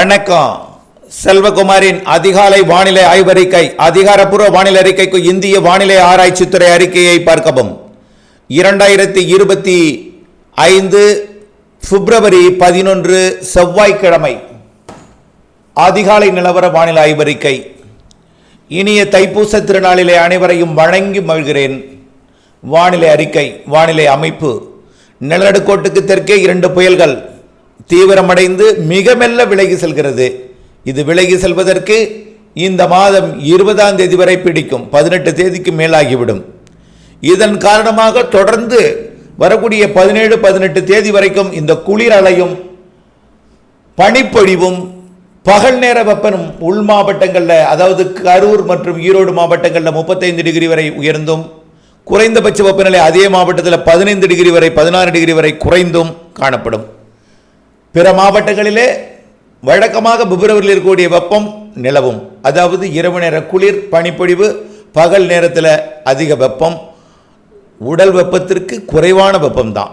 வணக்கம். செல்வகுமாரின் அதிகாலை வானிலை ஆய்வறிக்கை அதிகாரப்பூர்வ வானிலை அறிக்கைக்கு இந்திய வானிலை ஆராய்ச்சித்துறை அறிக்கையை பார்க்கவும். இரண்டாயிரத்தி இருபத்தி ஐந்து பிப்ரவரி பதினொன்று செவ்வாய்க்கிழமை. அதிகாலை நிலவர வானிலை ஆய்வறிக்கை. இனிய தைப்பூச திருநாளிலே அனைவரையும் வணங்கி மகிழ்கிறேன். வானிலை அறிக்கை வானிலை அமைப்பு. நிலநடுக்கோட்டுக்கு தெற்கே இரண்டு புயல்கள். தீவிரமடைந்து மிக மெல்ல விலகி செல்கிறது. இது விலகி செல்வதற்கு இந்த மாதம் இருபதாம் தேதி வரை பிடிக்கும். பதினெட்டு தேதிக்கு மேலாகிவிடும். இதன் காரணமாக தொடர்ந்து வரக்கூடிய பதினேழு பதினெட்டு தேதி வரைக்கும் இந்த குளிர் அலையும் பனிப்பொழிவும் பகல் நேர வெப்பனும் உள் மாவட்டங்களில் அதாவது கரூர் மற்றும் ஈரோடு மாவட்டங்களில் முப்பத்தைந்து டிகிரி வரை உயர்ந்தும் குறைந்தபட்ச வெப்பநிலை அதே மாவட்டத்தில் பதினைந்து டிகிரி வரை பதினாறு டிகிரி வரை குறைந்தும் காணப்படும். பிற மாவட்டங்களிலே வழக்கமாக பிப்ரவரியில் இருக்கக்கூடிய வெப்பம் நிலவும். அதாவது இரவு நேர குளிர் பனிப்பொழிவு பகல் நேரத்தில் அதிக வெப்பம். உடல் வெப்பத்திற்கு குறைவான வெப்பம்தான்.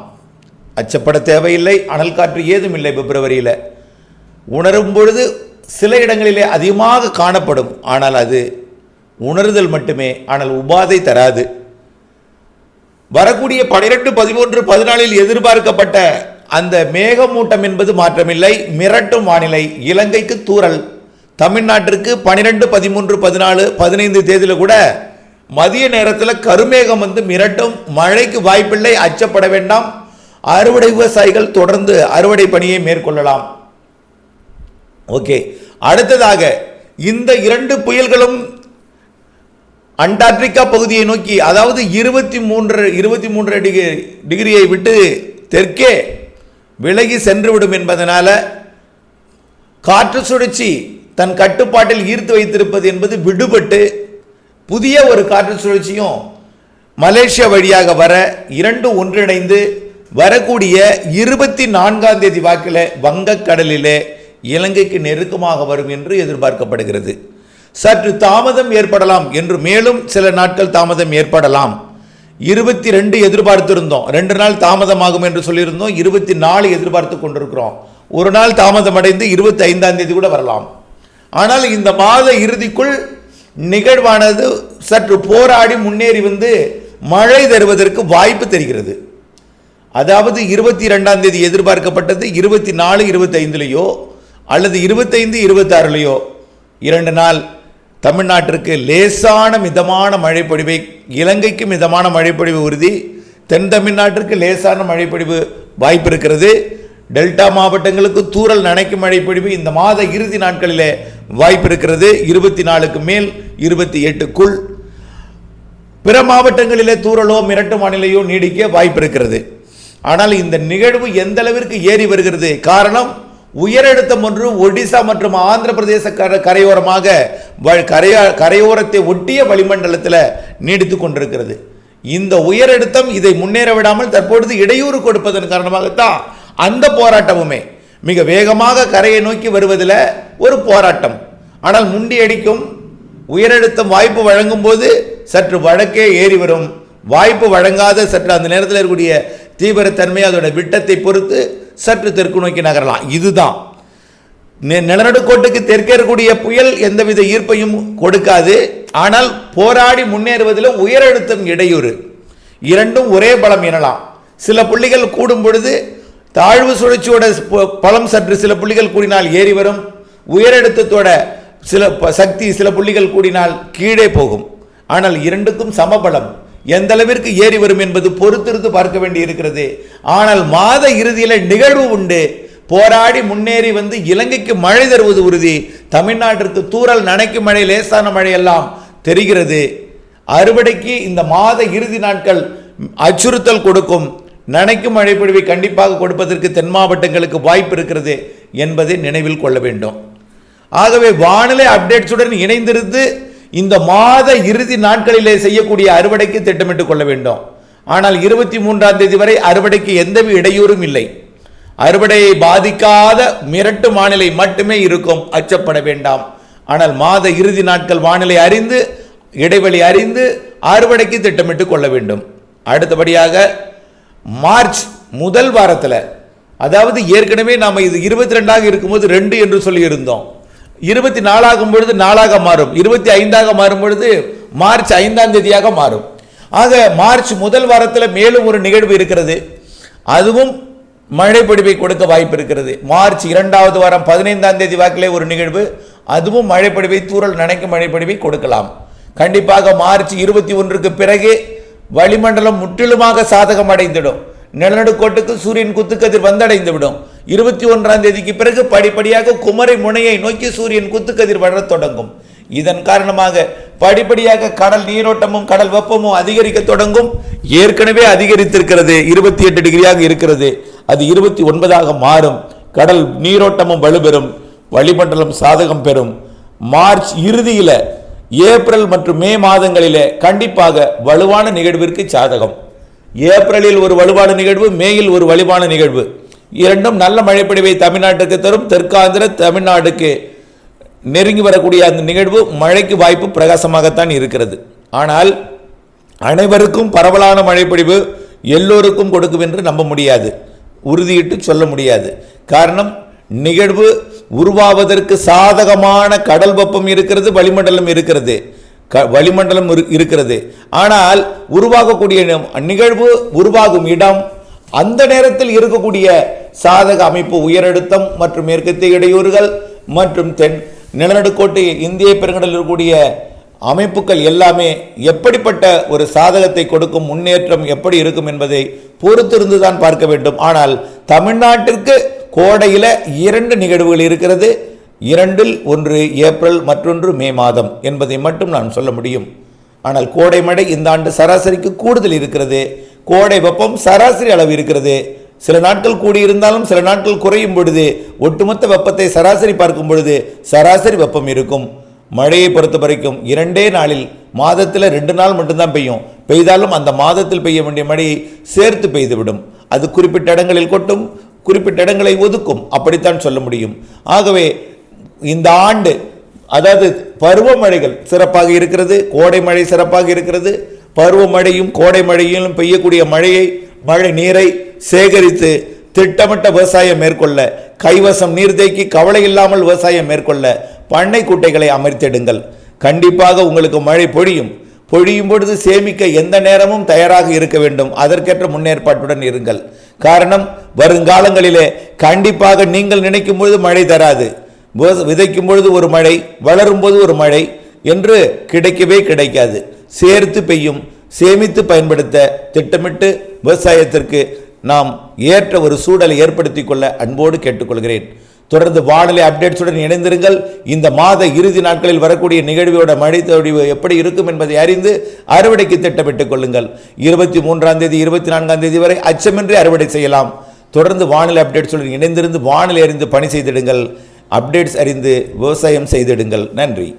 அச்சப்பட தேவையில்லை. அனல் காற்று ஏதும் இல்லை பிப்ரவரியில். உணரும் பொழுது சில இடங்களிலே அதிகமாக காணப்படும். ஆனால் அது உணர்தல் மட்டுமே. ஆனால் உபாதை தராது. வரக்கூடிய பனிரெண்டு பதிமூன்று பதினாலில் எதிர்பார்க்கப்பட்ட அந்த மேகமூட்டம் என்பது மாற்றமில்லை. மிரட்டும் வானிலை. இலங்கைக்கு தூறல். தமிழ்நாட்டிற்கு பனிரெண்டு பதிமூன்று பதினாலு பதினைந்து தேதியில் கூட மதிய நேரத்தில் கருமேகம் வந்து மிரட்டும். மழைக்கு வாய்ப்பில்லை. அச்சப்பட வேண்டாம். அறுவடை விவசாயிகள் தொடர்ந்து அறுவடை பணியை மேற்கொள்ளலாம். ஓகே. அடுத்ததாக இந்த இரண்டு புயல்களும் அண்டார்டிகா பகுதியை நோக்கி அதாவது இருபத்தி மூன்று இருபத்தி மூன்று டிகிரி டிகிரியை விட்டு தெற்கே விலகி சென்றுவிடும் என்பதனால் காற்று சுழற்சி தன் கட்டுப்பாட்டில் ஈர்த்து வைத்திருப்பது என்பது விடுபட்டு புதிய ஒரு காற்று சுழற்சியும் மலேசியா வழியாக வர இரண்டும் ஒன்றிணைந்து வரக்கூடிய இருபத்தி நான்காம் தேதி வாக்கில் வங்கக்கடலிலே இலங்கைக்கு நெருக்கமாக வரும் என்று எதிர்பார்க்கப்படுகிறது. சற்று தாமதம் ஏற்படலாம் என்று மேலும் சில நாட்கள் தாமதம் ஏற்படலாம். இருபத்தி ரெண்டு எதிர்பார்த்திருந்தோம். ரெண்டு நாள் தாமதமாகும் என்று சொல்லியிருந்தோம். இருபத்தி நாலு எதிர்பார்த்து கொண்டிருக்கிறோம். ஒரு நாள் தாமதம் அடைந்து இருபத்தி ஐந்தாம் தேதி கூட வரலாம். ஆனால் இந்த மாத இறுதிக்குள் நிகழ்வானது சற்று போராடி முன்னேறி வந்து மழை தருவதற்கு வாய்ப்பு தெரிகிறது. அதாவது இருபத்தி ரெண்டாம் தேதி எதிர்பார்க்கப்பட்டது இருபத்தி நாலு இருபத்தி ஐந்துலேயோ அல்லது இருபத்தைந்து இருபத்தாறுலையோ இரண்டு நாள் தமிழ்நாட்டிற்கு லேசான மிதமான மழைப்பொழிவை இலங்கைக்கு மிதமான மழைப்பொழிவு உறுதி தென் தமிழ்நாட்டிற்கு லேசான மழைப்பொழிவு வாய்ப்பு இருக்கிறது. டெல்டா மாவட்டங்களுக்கு தூரல் நனைக்கும் மழைப்பொழிவு இந்த மாத இறுதி நாட்களிலே வாய்ப்பு இருக்கிறது. இருபத்தி நாலுக்கு மேல் இருபத்தி எட்டுக்குள். பிற மாவட்டங்களிலே தூரலோ மிரட்டு வானிலையோ நீடிக்க வாய்ப்பு இருக்கிறது. ஆனால் இந்த நிகழ்வு எந்த அளவிற்கு ஏறி வருகிறது? காரணம் உயரழுத்தம் ஒன்று ஒடிசா மற்றும் ஆந்திர பிரதேச கர கரையோரமாக வ- கரையா கரையோரத்தை ஒட்டிய வளிமண்டலத்தில் நீடித்து கொண்டிருக்கிறது. இந்த உயரழுத்தம் இதை முன்னேற விடாமல் தற்பொழுது இடையூறு கொடுப்பதன் காரணமாகத்தான் அந்த போராட்டமுமே மிக வேகமாக கரையை நோக்கி வருவதில் ஒரு போராட்டம். ஆனால் முண்டி அடிக்கும் உயரழுத்தம் வாய்ப்பு வழங்கும் போது சற்று வழக்கே ஏறி வரும் வாய்ப்பு வழங்காத சற்று அந்த நேரத்தில் இருக்கக்கூடிய தீவிரத்தன்மை அதோட விட்டத்தை பொறுத்து சற்று தெற்கு நோக்கி நகரலாம். இதுதான். நிலநடுக்கோட்டுக்கு தெற்கே இருக்கக்கூடிய புயல் எந்தவித ஈர்ப்பையும் கொடுக்காது. ஆனால் போராடி முன்னேறுவதிலும் உயரழுத்தம் இடையூறு. இரண்டும் ஒரே பலம் எனலாம். சில புள்ளிகள் கூடும் பொழுது தாழ்வு சுழற்சியோட பலம் சற்று சில புள்ளிகள் கூடினால் ஏறி வரும். உயரழுத்தத்தோட சில ப- சக்தி சில புள்ளிகள் கூடினால் கீழே போகும். ஆனால் இரண்டுக்கும் சமபலம். எந்த அளவிற்கு ஏறி வரும் என்பது பொறுத்திருந்து பார்க்க வேண்டி இருக்கிறது ஆனால் மாத இறுதியில் நிகழ்வு உண்டு. போராடி முன்னேறி வந்து இலங்கைக்கு மழை தருவது உறுதி. தமிழ்நாட்டிற்கு தூறல் நனைக்கும் மழை லேசான மழை எல்லாம் தெரிகிறது. அறுவடைக்கு இந்த மாத இறுதி நாட்கள் அச்சுறுத்தல் கொடுக்கும். நனைக்கும் மழை பொழிவை கண்டிப்பாக கொடுப்பதற்கு தென் மாவட்டங்களுக்கு வாய்ப்பு இருக்கிறது என்பதை நினைவில் கொள்ள வேண்டும். ஆகவே வானிலை அப்டேட்ஸுடன் இணைந்திருந்து இந்த மாத இறுதி நாட்களிலே செய்யக்கூடிய அறுவடைக்கு திட்டமிட்டுக் கொள்ள வேண்டும். ஆனால் இருபத்தி மூன்றாம் தேதி வரை அறுவடைக்கு எந்தவித இடையூறும் இல்லை. அறுவடையை பாதிக்காத மிரட்டு வானிலை மட்டுமே இருக்கும். அச்சப்பட வேண்டாம். ஆனால் மாத இறுதி நாட்கள் வானிலை அறிந்து இடைவெளி அறிந்து அறுவடைக்கு திட்டமிட்டுக் கொள்ள வேண்டும். அடுத்தபடியாக மார்ச் முதல் வாரத்தில் அதாவது ஏற்கனவே நாம் இது இருபத்தி ரெண்டாக இருக்கும்போது ரெண்டு என்று சொல்லியிருந்தோம். இருபத்தி நாலாகும் பொழுது நாளாக மாறும். இருபத்தி ஐந்தாக மாறும் பொழுது மார்ச் ஐந்தாம் தேதியாக மாறும். ஆக மார்ச் முதல் வாரத்தில் மேலும் ஒரு நிகழ்வு இருக்கிறது. அதுவும் மழைப்பொடிவை கொடுக்க வாய்ப்பு இருக்கிறது. மார்ச் இரண்டாவது வாரம் பதினைந்தாம் தேதி வாக்கிலே ஒரு நிகழ்வு. அதுவும் மழைப்பொடிவை தூரல் தூறல் நனைக்கும் கொடுக்கலாம். கண்டிப்பாக மார்ச் இருபத்தி ஒன்றுக்கு பிறகு வளிமண்டலம் முற்றிலுமாக சாதகம் அடைந்திடும் நிலநடுக்கோட்டுக்கு சூரியன் குத்துக்கதிர் வந்தடைந்து விடும் இருபத்தி ஒன்றாம் தேதிக்கு பிறகு படிப்படியாக குமரி முனையை நோக்கி சூரியன் குத்துக்கதிர் வளரத் தொடங்கும். இதன் காரணமாக படிப்படியாக கடல் நீரோட்டமும் கடல் வெப்பமும் அதிகரிக்க தொடங்கும். ஏற்கனவே அதிகரித்திருக்கிறது. இருபத்தி எட்டு டிகிரியாக இருக்கிறது. அது இருபத்தி ஒன்பதாக மாறும். கடல் நீரோட்டமும் வலுப்பெறும். வளிமண்டலம் சாதகம் பெறும். மார்ச் இறுதியில் ஏப்ரல் மற்றும் மே மாதங்களிலே கண்டிப்பாக வலுவான நிகழ்விற்கு சாதகம். ஏப்ரலில் ஒரு வலுவான நிகழ்வு மேயில் ஒரு வலுவான நிகழ்வு. இரண்டும் நல்ல மழைப்பொழிவை தமிழ்நாட்டுக்கு தரும். தெற்காந்திர தமிழ்நாடுக்கு நெருங்கி வரக்கூடிய அந்த நிகழ்வு மழைக்கு வாய்ப்பு பிரகாசமாகத்தான் இருக்கிறது. ஆனால் அனைவருக்கும் பரவலான மழைப்பொழிவு எல்லோருக்கும் கொடுக்கும் என்று நம்ப முடியாது. உறுதியிட்டு சொல்ல முடியாது. காரணம் நிகழ்வு உருவாவதற்கு சாதகமான கடல் வெப்பம் இருக்கிறது வளிமண்டலம் இருக்கிறது. க வளிமண்டலம் இரு- இருக்கிறது. ஆனால் உருவாகக்கூடிய நிகழ்வு உருவாகும் இடம் அந்த நேரத்தில் இருக்கக்கூடிய சாதக அமைப்பு உயரழுத்தம் மற்றும் மேற்கத்திய இடையூறுகள் மற்றும் தென் நிலநடுக்கோட்டு இந்திய பெருங்கடலில் இருக்கக்கூடிய அமைப்புகள் எல்லாமே எப்படிப்பட்ட ஒரு சாதகத்தை கொடுக்கும் முன்னேற்றம் எப்படி இருக்கும் என்பதை பொறுத்திருந்து தான் பார்க்க வேண்டும். ஆனால் தமிழ்நாட்டிற்கு கோடையில் இரண்டு நிகழ்வுகள் இருக்கிறது. இரண்டில் ஒன்று ஏப்ரல் மற்றொன்று மே மாதம் என்பதை மட்டும் நான் சொல்ல முடியும். ஆனால் கோடை மழை இந்த ஆண்டு சராசரிக்கு கூடுதல் இருக்கிறது. கோடை வெப்பம் சராசரி அளவு இருக்கிறது. சில நாட்கள் கூடியிருந்தாலும் சில நாட்கள் குறையும் பொழுது ஒட்டுமொத்த வெப்பத்தை சராசரி பார்க்கும் பொழுது சராசரி வெப்பம் இருக்கும். மழையை பொறுத்த வரைக்கும் இரண்டே நாளில் மாதத்தில் ரெண்டு நாள் மட்டும்தான் பெய்யும். பெய்தாலும் அந்த மாதத்தில் பெய்ய வேண்டிய மழையை சேர்த்து பெய்துவிடும். அது குறிப்பிட்ட இடங்களில் கொட்டும் குறிப்பிட்ட இடங்களை ஒதுக்கும். அப்படித்தான் சொல்ல முடியும். ஆகவே இந்த ஆண்டு அதாவது பருவமழைகள் சிறப்பாக இருக்கிறது கோடை மழை சிறப்பாக இருக்கிறது பருவமழையும் கோடை மழையிலும் பெய்யக்கூடிய மழையை மழை நீரை சேகரித்து திட்டமிட்ட விவசாயம் மேற்கொள்ள கைவசம் நீர் தேக்கி கவலை இல்லாமல் விவசாயம் மேற்கொள்ள பண்ணை குட்டைகளை அமர்த்திடுங்கள் கண்டிப்பாக உங்களுக்கு மழை பொழியும். பொழியும் பொழுது சேமிக்க எந்த நேரமும் தயாராக இருக்க வேண்டும். அதற்கேற்ற முன்னேற்பாட்டுடன் இருங்கள். காரணம் வருங்காலங்களிலே கண்டிப்பாக நீங்கள் நினைக்கும் பொழுது மழை தராது. விதைக்கும் பொழுது ஒரு மழை வளரும் போது ஒரு மழை என்று கிடைக்கவே கிடைக்காது. சேர்த்து பெய்யும் சேமித்து பயன்படுத்த திட்டமிட்டு விவசாயத்திற்கு நாம் ஏற்ற ஒரு சூழலை ஏற்படுத்திக் கொள்ள அன்போடு கேட்டுக்கொள்கிறேன். தொடர்ந்து வானிலை அப்டேட்ஸுடன் இணைந்திருங்கள். இந்த மாத இறுதி நாட்களில் வரக்கூடிய நிகழ்வோட மழை தொழிவு எப்படி இருக்கும் என்பதை அறிந்து அறுவடைக்கு திட்டமிட்டுக் கொள்ளுங்கள். இருபத்தி மூன்றாம் தேதி இருபத்தி நான்காம் தேதி வரை அச்சமின்றி அறுவடை செய்யலாம். தொடர்ந்து வானிலை அப்டேட்ஸுடன் இணைந்திருந்து வானிலை அறிந்து பணி செய்திடுங்கள். அப்டேட்ஸ் அறிந்து விவசாயம் செய்திடுங்கள். நன்றி.